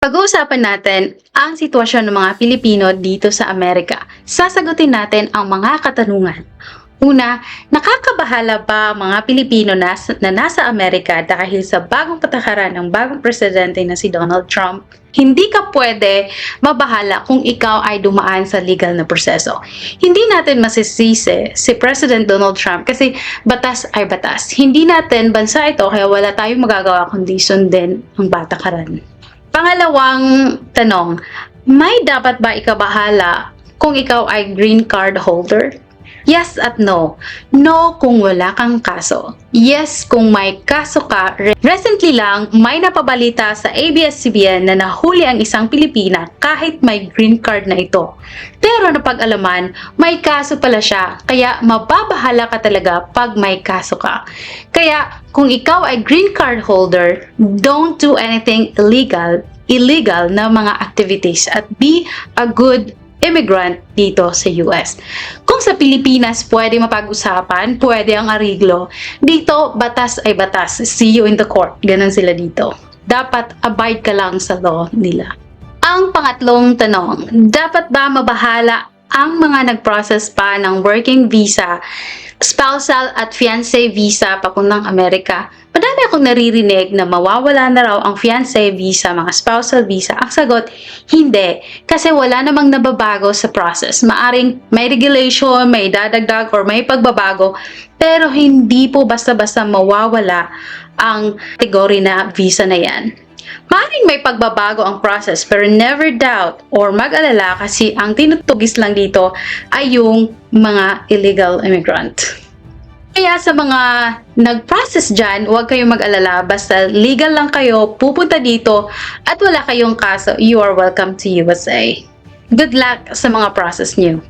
Pag-uusapan natin ang sitwasyon ng mga Pilipino dito sa Amerika. Sasagutin natin ang mga katanungan. Una, nakakabahala ba mga Pilipino na, na nasa Amerika dahil sa bagong patakaran ng bagong presidente na si Donald Trump? Hindi ka pwede mabahala kung ikaw ay dumaan sa legal na proseso. Hindi natin masisisi si President Donald Trump kasi batas ay batas. Hindi natin bansa ito kaya wala tayong magagawa kundi sundin ang patakaran. Pangalawang tanong, may dapat ba ikabahala kung ikaw ay green card holder? Yes at no. No kung wala kang kaso. Yes kung may kaso ka. Re- Recently lang, may napabalita sa ABS-CBN na nahuli ang isang Pilipina kahit may green card na ito. Pero napag-alaman, may kaso pala siya. Kaya mababahala ka talaga pag may kaso ka. Kaya kung ikaw ay green card holder, don't do anything illegal illegal na mga activities at be a good immigrant dito sa US. Kung sa Pilipinas pwede mapag-usapan, pwede ang ariglo, dito batas ay batas. See you in the court. Ganon sila dito. Dapat abide ka lang sa law nila. Ang pangatlong tanong, dapat ba mabahala ang mga nag-process pa ng working visa, spousal at fiancé visa papuntang Amerika? Madami akong naririnig na mawawala na raw ang fiancé visa, mga spousal visa. Ang sagot, hindi. Kasi wala namang nababago sa process. Maaring may regulation, may dadagdag, or may pagbabago. Pero hindi po basta-basta mawawala ang kategory na visa na yan. Maaring may pagbabago ang process pero never doubt or mag-alala kasi ang tinutugis lang dito ay yung mga illegal immigrant. Kaya sa mga nag-process dyan, huwag kayong mag-alala. Basta legal lang kayo, pupunta dito at wala kayong kaso, you are welcome to USA. Good luck sa mga process niyo.